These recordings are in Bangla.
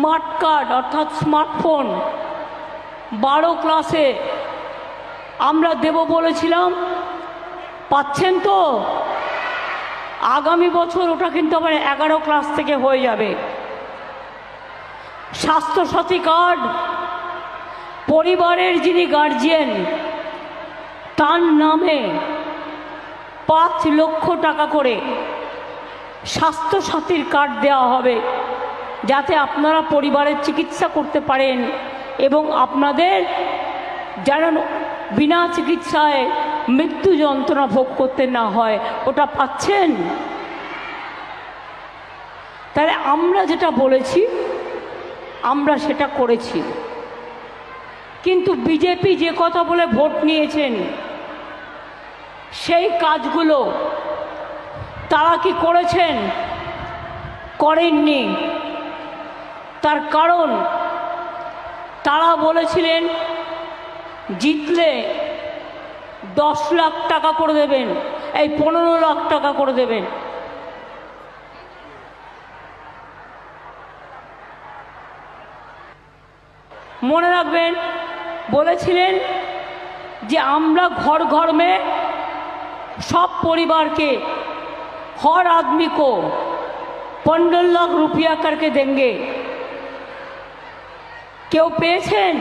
স্মার্ট কার্ড, অর্থাৎ স্মার্টফোন, বারো ক্লাসে আমরা দেব বলেছিলাম। পাচ্ছেন তো? আগামী বছর ওটা কিন্তু আবার এগারো ক্লাস থেকে হয়ে যাবে। স্বাস্থ্যসাথী কার্ড, পরিবারের যিনি গার্জিয়ান তার নামে পাঁচ লক্ষ টাকা করে স্বাস্থ্যসাথীর কার্ড দেওয়া হবে। যাতে আপনারা পরিবারের চিকিৎসা করতে পারেন এবং আপনাদের যেন বিনা চিকিৎসায় মৃত্যু যন্ত্রণা ভোগ করতে না হয়, ওটা পাচ্ছেন? তাহলে আমরা যেটা বলেছি, আমরা সেটা করেছি। কিন্তু বিজেপি যে কথা বলে ভোট নিয়েছেন, সেই কাজগুলো তারা কি করেছেন? করেননি। তার কারণ তারা বলেছিলেন জিতলে দশ লাখ টাকা করে দেবেন এই পনেরো লাখ টাকা করে দেবেন মনে রাখবেন বলেছিলেন যে আমরা ঘর ঘর মে সব परिवार हर आदमी को पंद्रह लाख रुपया करके देंगे কেউ পেয়েছেন?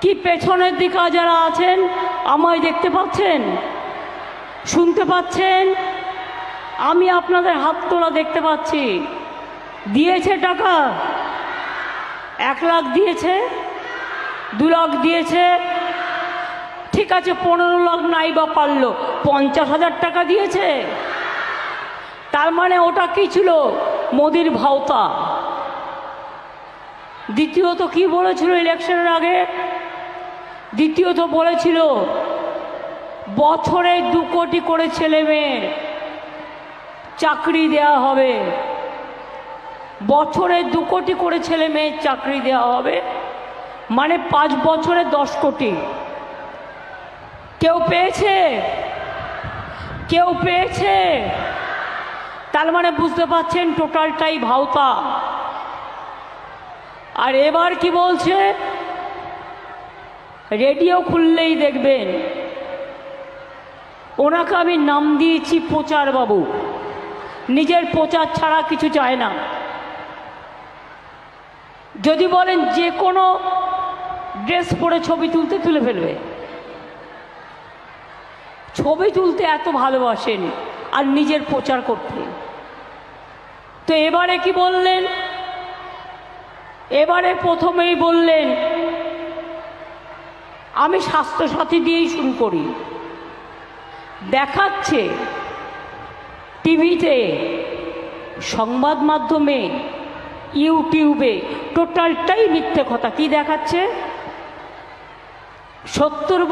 কি পেছনের দিকে যারা আছেন, আমায় দেখতে পাচ্ছেন? শুনতে পাচ্ছেন? আমি আপনাদের হাত তোলা দেখতে পাচ্ছি। দিয়েছে টাকা? এক লাখ দিয়েছে? দু লাখ দিয়েছে? ঠিক আছে, পনেরো লাখ নাই বা পারল, পঞ্চাশ হাজার টাকা দিয়েছে। তার মানে ওটা কি ছিল? মোদির ভাওতা। দ্বিতীয়ত কি বলেছিল ইলেকশনের আগে? দ্বিতীয়ত বলেছিল, বছরে দু কোটি করে ছেলে মেয়ের চাকরি দেওয়া হবে। বছরে দু কোটি করে ছেলে মেয়ের চাকরি দেওয়া হবে। মানে পাঁচ বছরে দশ কোটি। কেউ পেয়েছে? কেউ পেয়েছে? তার মানে বুঝতে পারছেন, টোটালটাই ভাওতা। আর এবার কি বলছে? রেডিও খুললেই দেখবেন। ওনাকে আমি নাম দিয়েছি প্রচার বাবু নিজের প্রচার ছাড়া কিছু চায় না। যদি বলেন যে কোনো ড্রেস পরে ছবি তুলতে তুলে ফেলবে। ছবি তুলতে এত ভালোবাসেন আর নিজের প্রচার করতে। তো এবারে কি বললেন? এবারে প্রথমেই বললেন, আমি স্বাস্থ্যসাথী দিয়েই শুরু করি। দেখাচ্ছে টিভিতে, সংবাদ মাধ্যমে, ইউটিউবে টোটালটাই মিথ্যে কথা। কি দেখাচ্ছে? সত্তর